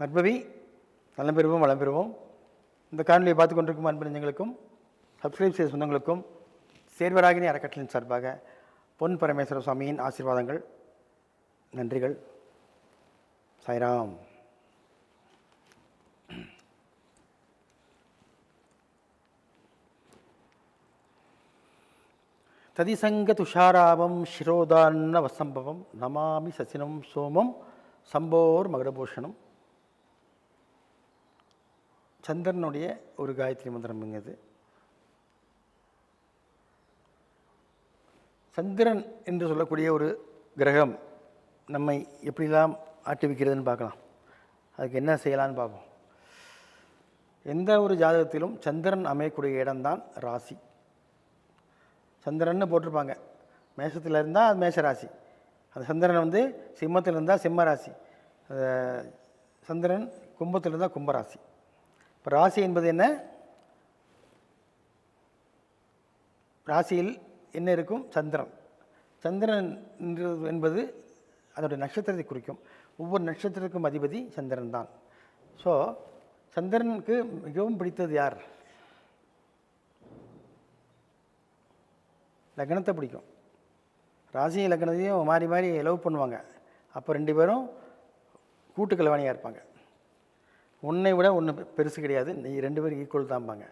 நற்பவி நலம் பெறுவோம் வளம் பெறுவோம் இந்த காணொலியை பார்த்து கொண்டிருக்கும் அன்பு நெஞ்சங்களுக்கும் சப்ஸ்கிரைப் செய்த சொந்தங்களுக்கும் சேர்வராகினி அறக்கட்டளையின் சார்பாக பொன் பரமேஸ்வர சுவாமியின் ஆசீர்வாதங்கள் நன்றிகள். சாய்ராம். ததிசங்க துஷாராபம் ஷிரோதான்ன வசம்பவம் நமாமி சசினம் சோமம் சம்போர் மகடபூஷணம். சந்திரனுடைய ஒரு காயத்ரி மந்திரம் இது சந்திரன் என்று சொல்லக்கூடிய ஒரு கிரகம் நம்மை எப்படிலாம் ஆட்டிவிக்கிறதுன்னு பார்க்கலாம். அதுக்கு என்ன செய்யலான்னு பார்ப்போம். எந்த ஒரு ஜாதகத்திலும் சந்திரன் அமையக்கூடிய இடம்தான் ராசி. சந்திரன்னு போட்டிருப்பாங்க. மேஷத்தில் இருந்தால் அது மேஷ ராசி அந்த சந்திரன் வந்து சிம்மத்தில் இருந்தால் சிம்ம ராசி சந்திரன் கும்பத்தில் இருந்தால் கும்பராசி. இப்போ ராசி என்பது என்ன? ராசியில் என்ன இருக்கும்? சந்திரன். சந்திரன் என்பது அதனுடைய நட்சத்திரத்தை குறிக்கும். ஒவ்வொரு நட்சத்திரத்துக்கும் அதிபதி சந்திரன் தான். ஸோ சந்திரனுக்கு மிகவும் பிடித்தது யார்? லக்னத்தை பிடிக்கும். ராசியும் லக்னத்தையும் மாறி மாறி லவ் பண்ணுவாங்க. அப்போ ரெண்டு பேரும் கூட்டு கலவாணியாக இருப்பாங்க. உன்னை விட ஒன்று பெருசு கிடையாது. நீ ரெண்டு பேரும் ஈக்குவல் தான்பாங்க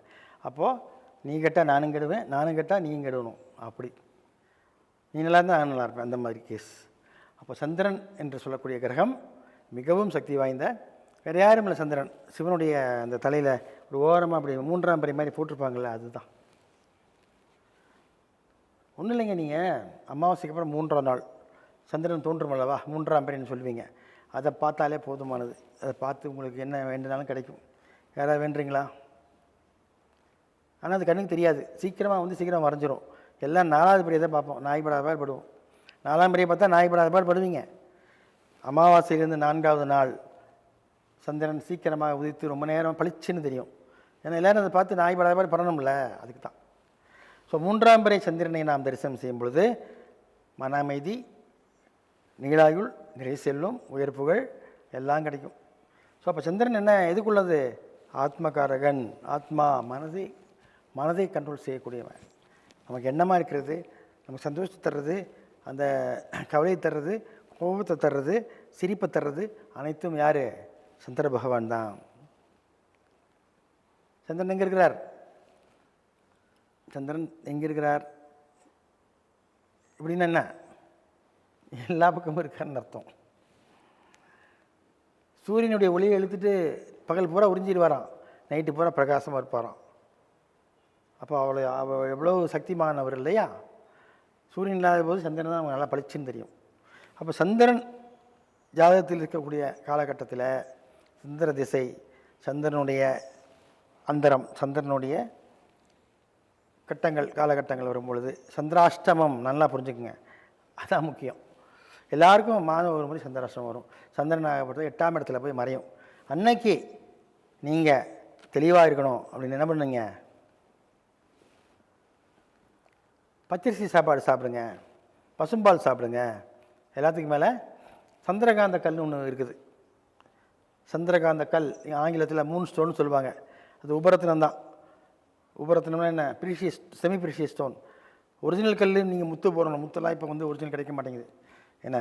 அப்போது நீ கேட்டால் நானும் கெடுவேன் நானும் கேட்டால் நீயும் கெடுவணும் அப்படி. நீ நல்லா இருந்தால் நான் நல்லா இருப்பேன். அந்த மாதிரி கேஸ் அப்போ சந்திரன் என்று சொல்லக்கூடிய கிரகம் மிகவும் சக்தி வாய்ந்த வேறு யாரும் இல்லை சந்திரன். சிவனுடைய அந்த தலையில் ஒரு ஓரமாக அப்படி மூன்றாம் பறை மாதிரி போட்டிருப்பாங்கள்ல அதுதான். ஒன்றும் இல்லைங்க நீங்கள் அமாவாசைக்கு அப்புறம் மூன்றாம் நாள். சந்திரன் தோன்றும் அல்லவா? மூன்றாம் பறைன்னு சொல்லுவீங்க. அதை பார்த்தாலே போதுமானது. அதை பார்த்து உங்களுக்கு என்ன வேண்டுனாலும் கிடைக்கும். யாராவது வேண்டுறீங்களா? ஆனால் அது கண்ணுக்கு தெரியாது. சீக்கிரமாக வந்து சீக்கிரம் வரைஞ்சிரும். எல்லாம் நாலாவது படியை தான் பார்ப்போம். நாய்படாத பாடு படுவோம். நாலாம் படியை பார்த்தா நாய்படாத பாடு படுவீங்க. அமாவாசையிலேருந்து நான்காவது நாள் சந்திரன் சீக்கிரமாக உதித்து ரொம்ப நேரம் பளிச்சுன்னு தெரியும். ஏன்னா எல்லோரும் அதை பார்த்து நாய் படாத பாடு படணும்ல அதுக்கு தான். ஸோ மூன்றாம் பிறை சந்திரனை நாம் தரிசனம் செய்யும் பொழுது மன அமைதி நீளாயுள் நிறை செல்வம் உயர் புகழ் எல்லாம் கிடைக்கும். ஸோ அப்போ சந்திரன் என்ன எதுக்குள்ளது? ஆத்மகாரகன் ஆத்மா மனதை மனதை கண்ட்ரோல் செய்யக்கூடியவன். நமக்கு எண்ணமாக இருக்கிறது? நமக்கு சந்தோஷத்தை தர்றது அந்த கவலையை தர்றது கோபத்தை தர்றது சிரிப்பை தர்றது அனைத்தும் யார்? சந்திர பகவான் தான். சந்திரன் எங்கே இருக்கிறார்? சந்திரன் எங்கே இருக்கிறார்? இப்படின்னா என்ன? எல்லா பக்கமும் இருக்காருன்னு அர்த்தம். சூரியனுடைய ஒளியை எழுத்துட்டு பகல் பூரா உறிஞ்சிடுவாராம். நைட்டு பூரா பிரகாசமாக இருப்பாராம். அப்போ அவளை அவ எவ்வளோ சக்திமானவர் இல்லையா? சூரியன் இல்லாத போது சந்திரன் தான் அவங்க நல்லா பளிச்சுன்னு தெரியும். அப்போ சந்திரன் ஜாதகத்தில் இருக்கக்கூடிய காலகட்டத்தில் சந்திர திசை சந்திரனுடைய அந்தரம் சந்திரனுடைய கட்டங்கள் காலகட்டங்கள் வரும்பொழுது சந்திராஷ்டமம் நல்லா புரிஞ்சுக்குங்க. அதுதான் முக்கியம். எல்லாருக்கும் மாதம் ஒரு முறை சந்திராஷ்டமம் வரும். சந்திரன் ஆகப்பட்டது எட்டாம் இடத்துல போய் மறையும். அன்னைக்கு நீங்கள் தெளிவாக இருக்கணும் அப்படின்னு என்ன பண்ணுங்க? பச்சரிசி சாப்பாடு சாப்பிடுங்க. பசும்பால் சாப்பிடுங்க. எல்லாத்துக்கும் மேலே சந்திரகாந்த கல்னு ஒன்று இருக்குது. சந்திரகாந்த கல் ஆங்கிலத்தில் மூணு ஸ்டோன் சொல்லுவாங்க. அது உபரத்தினம் தான். உபரத்தினம்னா என்ன? Precious semi precious stone original கல் நீங்கள் முத்து போடணும். முத்தெல்லாம் இப்போ வந்து ஒரிஜினல் கிடைக்க மாட்டேங்குது. என்ன?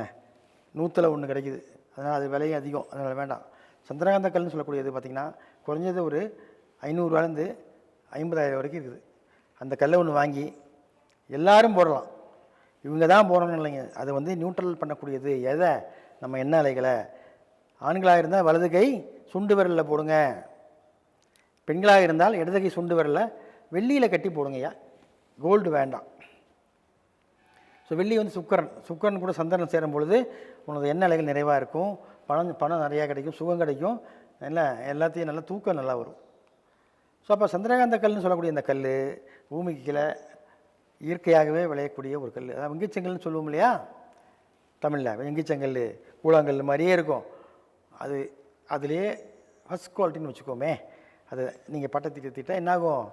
நூற்றில் ஒன்று கிடைக்குது. அதனால் அது விலையும் அதிகம். அதனால் வேண்டாம். சந்திரகாந்த கல்னு சொல்லக்கூடியது பார்த்திங்கன்னா குறைஞ்சது ஒரு ஐநூறுரூவாலேருந்து ஐம்பதாயிரம் வரைக்கும் இருக்குது. அந்த கல்லை ஒன்று வாங்கி எல்லோரும் போடலாம். இவங்க தான் போடணும் இல்லைங்க. அதை வந்து நியூட்ரல் பண்ணக்கூடியது. எதை? நம்ம எண்ணெய் அலைகளை. ஆண்களாக இருந்தால் வலது கை சுண்டு விரலில் போடுங்க. பெண்களாக இருந்தால் இடது கை சுண்டு விரலில் வெள்ளியில் கட்டி போடுங்கய்யா. கோல்டு வேண்டாம். ஸோ வெள்ளி வந்து சுக்கரன். சுக்கரன் கூட சந்திரன் சேரும் பொழுது உனது எண்ணெய் அலைகள் நிறைவாக இருக்கும். பணம் பணம் நிறையா கிடைக்கும் சுகம் கிடைக்கும். நல்லா எல்லாத்தையும் நல்லா தூக்கம் நல்லா வரும். ஸோ அப்போ சந்திரகாந்த கல்னு சொல்லக்கூடிய இந்த கல் பூமிக்கு கீழே இயற்கையாகவே விளையக்கூடிய ஒரு கல் அதான் வெங்கிச்செங்கல்னு சொல்லுவோம் இல்லையா? தமிழில் வெங்கிச்செங்கல் கூழாங்கல் மாதிரியே இருக்கும். அது அதுலேயே ஃபஸ்ட் குவாலிட்டின்னு வச்சுக்கோமே. அது நீங்கள் பட்டை திட்ட என்னாகும்?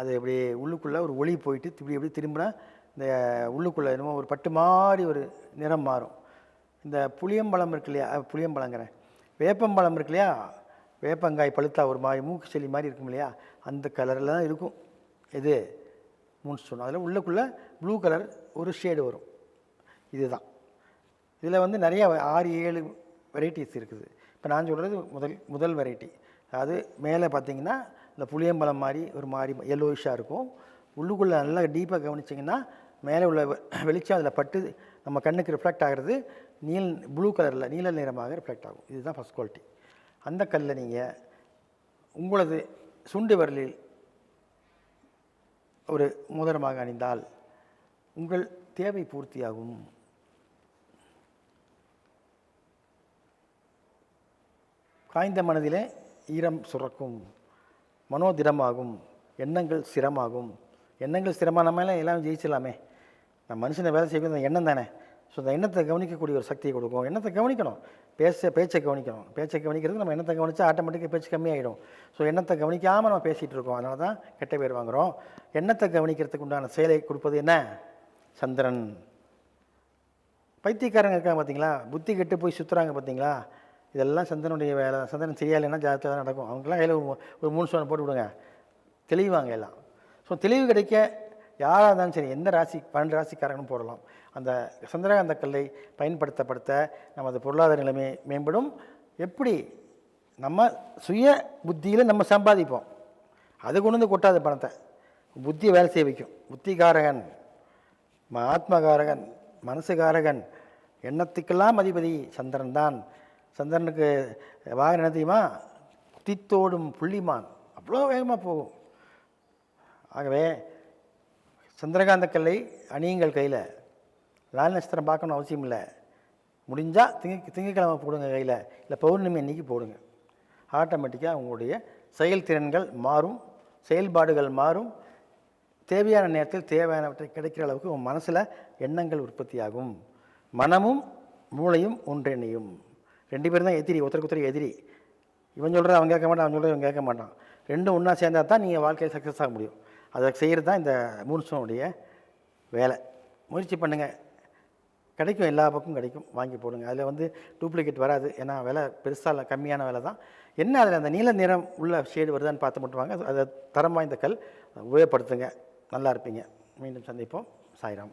அது இப்படி உள்ளுக்குள்ளே ஒரு ஒளி போயிட்டு இப்படி எப்படி திரும்பினா இந்த உள்ளுக்குள்ளே என்னமோ ஒரு பட்டு மாதிரி ஒரு நிறம் மாறும். இந்த புளியம்பழம் இருக்கு இல்லையா? புளியம்பழங்கிறேன். வேப்பம்பழம் இருக்கு இல்லையா? வேப்பங்காய் பழுத்தா ஒரு மாதிரி மூக்கு செல்லி மாதிரி இருக்கும் இல்லையா? அந்த கலரில் தான் இருக்கும். இது மூணு சொன்னோம் அதில் உள்ளுக்குள்ளே ப்ளூ கலர் ஒரு ஷேடு வரும். இதுதான். இதில் வந்து நிறைய ஆறு ஏழு வெரைட்டிஸ் இருக்குது. இப்போ நான் சொல்கிறது முதல் முதல் வெரைட்டி அதாவது மேலே பார்த்தீங்கன்னா இந்த புளியம்பழம் மாதிரி ஒரு மாதிரி எல்லோயிஷாக இருக்கும். உள்ளுக்குள்ளே நல்லா டீப்பாக கவனிச்சிங்கன்னா மேலே உள்ள வெளிச்சம் அதில் பட்டு நம்ம கண்ணுக்கு ரிஃப்ளெக்ட் ஆகிறது நீல் ப்ளூ கலரில் நீல நிறமாக ரிஃப்ளெக்ட் ஆகும். இதுதான் ஃபஸ்ட் குவாலிட்டி அந்த கல்லில் நீங்கள் உங்களது சுண்டு விரலில் ஒரு மோதிரமாக அணிந்தால் உங்கள் தேவை பூர்த்தியாகும். காய்ந்த மனதிலே ஈரம் சுரக்கும். மனோதிடமாகும். எண்ணங்கள் சிரமாகும். எண்ணங்கள் சிரமான மேலே எல்லாம் ஜெயிச்சிடலாமே. நான் மனுஷனை வேலை செய்வது அந்த எண்ணம் தானே? ஸோ அந்த எண்ணத்தை கவனிக்கக்கூடிய ஒரு சக்தியை கொடுக்கும். எண்ணத்தை கவனிக்கணும். பேச பேச்சை கவனிக்கணும். பேச்சை கவனிக்கிறது நம்ம எண்ணத்தை கவனித்தா ஆட்டோமேட்டிக்காக பேச்சு கம்மியாகிடும் ஸோ எண்ணத்தை கவனிக்காமல் நம்ம பேசிகிட்டு இருக்கோம். அதனால தான் கெட்ட பேர் வாங்குகிறோம் எண்ணத்தை கவனிக்கிறதுக்கு உண்டான செயலை கொடுப்பது என்ன? சந்திரன். பைத்தியக்காரங்க இருக்காங்க பார்த்தீங்களா புத்தி கெட்டு போய் சுற்றுறாங்க பார்த்தீங்களா இதெல்லாம் சந்திரனுடைய வேலை. சந்திரன் சரியாலைன்னா ஜாதகத்தில் தான் நடக்கும். அவங்களாம் கையில் ஒரு ஒரு மூணு சோனை போட்டு விடுங்க. தெளிவாங்க எல்லாம். ஸோ தெளிவு கிடைக்க யாராக இருந்தாலும் சரி எந்த ராசி பன்னெண்டு ராசிக்காரங்களும் போடலாம். அந்த சந்திரகாந்த கல்லை பயன்படுத்தப்படுத்த நமது பொருளாதார நிலைமை மேம்படும். எப்படி? நம்ம சுய புத்தியில் நம்ம சம்பாதிப்போம். அது கொண்டு வந்து கொட்டாத பணத்தை. புத்தியை வேலை செய்ய வைக்கும். புத்திகாரகன் ம- ஆத்மகாரகன் மனசுகாரகன் எண்ணத்துக்கெல்லாம் அதிபதி சந்திரன் தான். சந்திரனுக்கு வாகனம் என்ன தெரியுமா? தித்தோடும் புள்ளிமான். அவ்வளோ வேகமாக போகும். ஆகவே சந்திரகாந்த கல்லை அணியுங்கள் கையில். லால் நட்சத்திரம் பார்க்கணும் அவசியம் இல்லை. முடிஞ்சால் திங்க திங்கக்கிழமை போடுங்க கையில். இல்லை பௌர்ணமி அன்னைக்கு போடுங்க. ஆட்டோமேட்டிக்காக உங்களுடைய செயல்திறன்கள் மாறும். செயல்பாடுகள் மாறும். தேவையான நேரத்தில் தேவையானவற்றை கிடைக்கிற அளவுக்கு உன் மனசில் எண்ணங்கள் உற்பத்தியாகும். மனமும் மூளையும் ஒன்றிணையும். ரெண்டு பேரும் தான் எதிரி ஒருத்தருக்கு ஒருத்தர் எதிரி. இவன் சொல்கிறத அவன் கேட்க மாட்டான் அவன் சொல்கிறத இவன் கேட்க மாட்டான். ரெண்டும் ஒன்றா சேர்ந்தா தான் நீங்கள் வாழ்க்கையில் சக்ஸஸ் ஆக முடியும். அதை செய்கிறது தான் இந்த மூன்சோனுடைய வேலை. முயற்சி பண்ணுங்கள் கிடைக்கும் எல்லா பக்கமும் கிடைக்கும். வாங்கி போடுங்க. அதில் வந்து டூப்ளிகேட் வராது. ஏன்னா விலை பெருசாக இல்லை கம்மியான விலை தான். என்ன அதில் அந்த நீல நிறம் உள்ள ஷேடு வருதான்னு பார்த்து மட்டும் வாங்க. அதை தரம் வாய்ந்த கல் உபயோகப்படுத்துங்க. நல்லா இருப்பீங்க. மீண்டும் சந்திப்போம். சாய்ராம்.